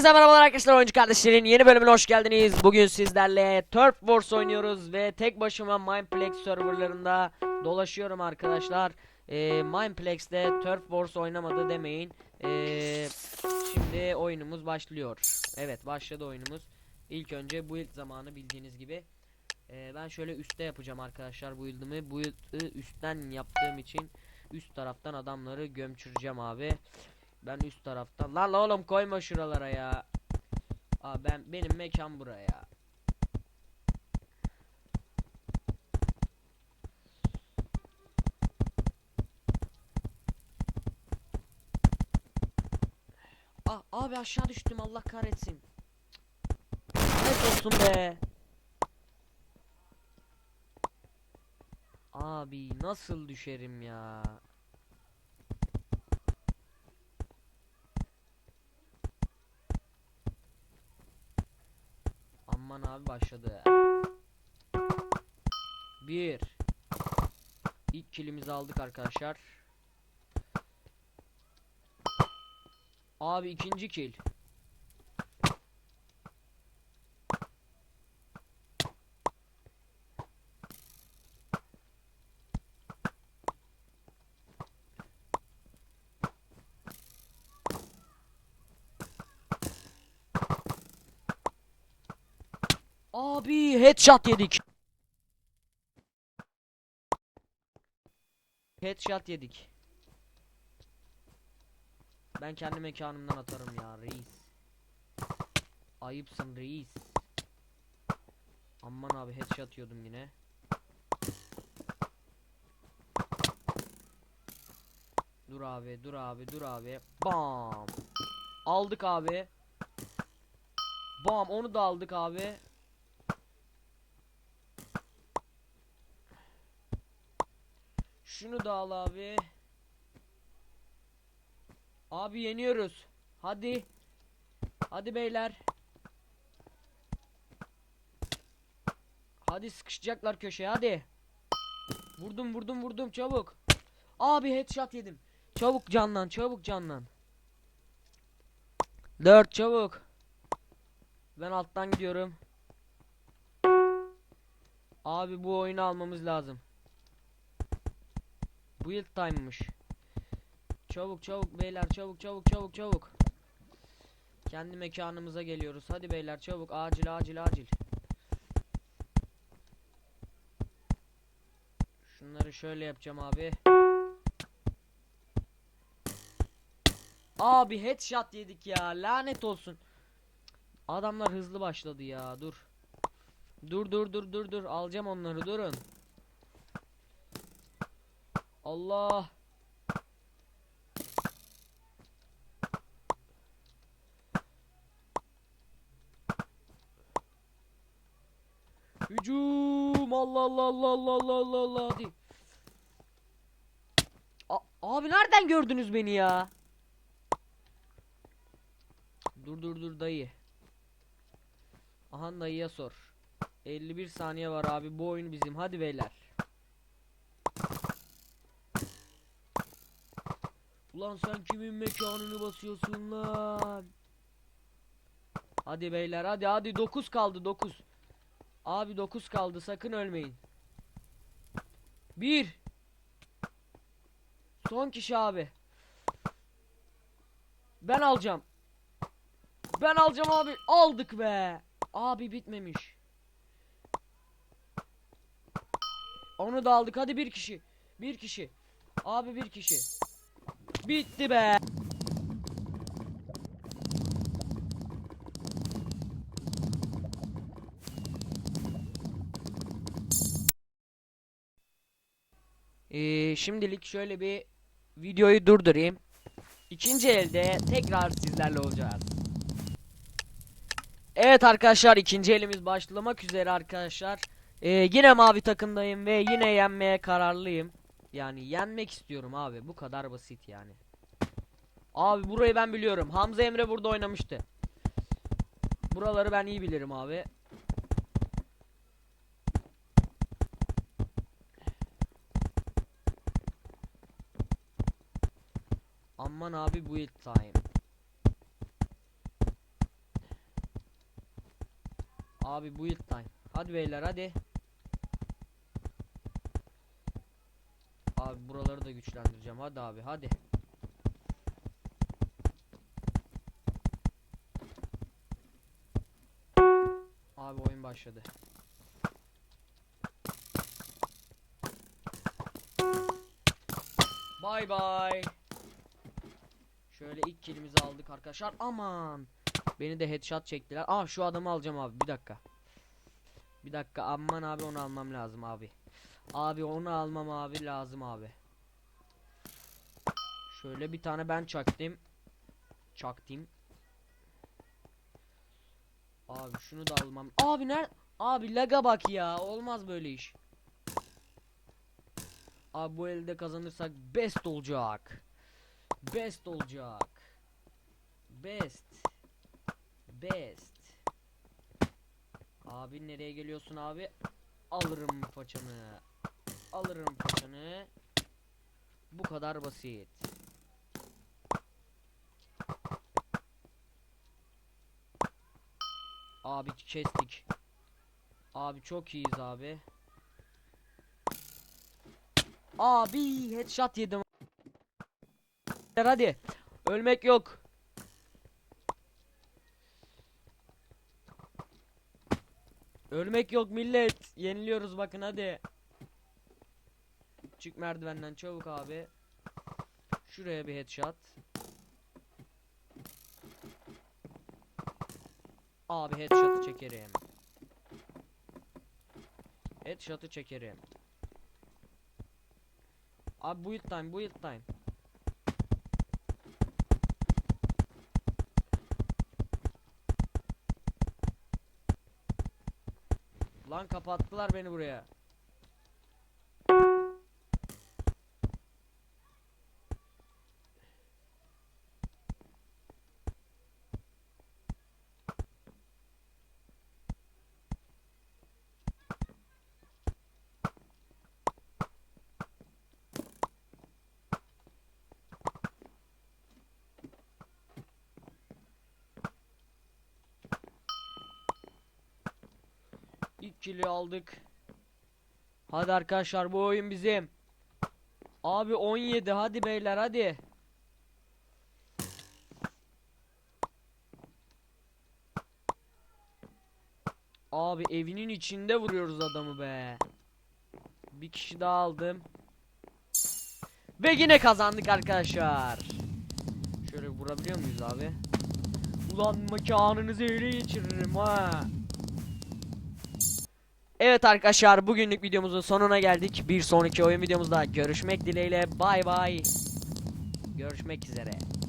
Hepinize merhabalar arkadaşlar oyuncu kardeşlerin yeni bölümüne hoş geldiniz. Bugün sizlerle Turf Wars oynuyoruz ve tek başıma Mineplex serverlarında dolaşıyorum arkadaşlar. Ee, Mineplex'te Turf Wars oynamadı demeyin. Ee, şimdi oyunumuz başlıyor. Evet başladı oyunumuz. İlk önce build zamanı bildiğiniz gibi. Ee, ben şöyle üstte yapacağım arkadaşlar build'ımı. Build'ı üstten yaptığım için üst taraftan adamları gömçüreceğim abi. Ben üst taraftan. Lan oğlum koyma şuralara ya. Aa ben benim mekan buraya. Ah abi aşağı düştüm Allah kahretsin. Ne olsun be. Abi nasıl düşerim ya? Aman abi başladı. Bir. İlk kilimizi aldık arkadaşlar. Abi ikinci kill. Abi headshot yedik. Headshot yedik. Ben kendi mekanımdan atarım ya reis. Ayıpsın reis. Aman abi headshot yiyordum yine. Dur abi, dur abi, dur abi. Bam. Aldık abi. Bam, onu da aldık abi. Şunu da al abi. Abi yeniyoruz. Hadi. Hadi beyler. Hadi sıkışacaklar köşeye hadi. Vurdum vurdum vurdum çabuk. Abi headshot yedim. Çabuk canlan çabuk canlan. 4 çabuk. Ben alttan gidiyorum. Abi bu oyunu almamız lazım. Build time'mış. Çabuk çabuk beyler çabuk çabuk çabuk çabuk. Kendi mekanımıza geliyoruz. Hadi beyler çabuk acil acil acil. Şunları şöyle yapacağım abi. Abi headshot yedik ya lanet olsun. Adamlar hızlı başladı ya dur. Dur dur dur dur dur alacağım onları durun. Allah. Hücum Allah Allah Allah Allah Allah Allah Allah hadi. A abi nereden gördünüz beni ya? Dur dur dur dayı. Aha dayıya sor. 51 saniye var abi bu oyun bizim hadi beyler. Ulan sen kimin mekanını basıyorsun lan? Hadi beyler hadi hadi 9 kaldı 9. Abi 9 kaldı sakın ölmeyin. 1 Son kişi abi. Ben alacağım. Ben alacağım abi. Aldık be. Abi bitmemiş. Onu da aldık. Hadi bir kişi. Bir kişi. Abi bir kişi. Bitti be. Ee, şimdilik şöyle bir videoyu durdurayım. İkinci elde tekrar sizlerle olacağız. Evet arkadaşlar ikinci elimiz başlamak üzere arkadaşlar. Ee, yine mavi takımdayım ve yine yenmeye kararlıyım. Yani yenmek istiyorum abi. Bu kadar basit yani. Abi burayı ben biliyorum. Hamza Emre burada oynamıştı. Buraları ben iyi bilirim abi. Aman abi build time. Abi build time. Hadi beyler hadi. Abi buraları da güçlendireceğim. Hadi abi hadi. Abi oyun başladı. Bay bay. Şöyle ilk kilimizi aldık arkadaşlar. Aman. Beni de headshot çektiler. Aa şu adamı alacağım abi. Bir dakika. Bir dakika. Aman abi onu almam lazım abi. Abi onu almam abi lazım abi. Şöyle bir tane ben çaktım. Çaktım. Abi şunu da almam. Abi ner? Abi laga bak ya. Olmaz böyle iş. Abi bu elde kazanırsak best olacak. Best olacak. Best. Best. Abi nereye geliyorsun abi? Alırım façanı. Alırım façanı. Bu kadar basit. Abi kestik. Abi çok iyiyiz abi. Abi headshot yedim. Hadi. Ölmek yok. Ölmek yok millet. Yeniliyoruz bakın hadi. Çık merdivenden çabuk abi. Şuraya bir headshot. Abi headshot'ı çekerim. Headshot'ı çekerim. Abi build time, build time. Lan kapattılar beni buraya. Kili aldık. Hadi arkadaşlar bu oyun bizim. Abi 17 hadi beyler hadi. Abi evinin içinde vuruyoruz adamı be. Bir kişi daha aldım. Ve yine kazandık arkadaşlar. Şöyle vurabiliyor muyuz abi? Ulan mekanınızı ele geçiririm ha. Evet arkadaşlar bugünlük videomuzun sonuna geldik. Bir sonraki oyun videomuzda görüşmek dileğiyle. Bay bay. Görüşmek üzere.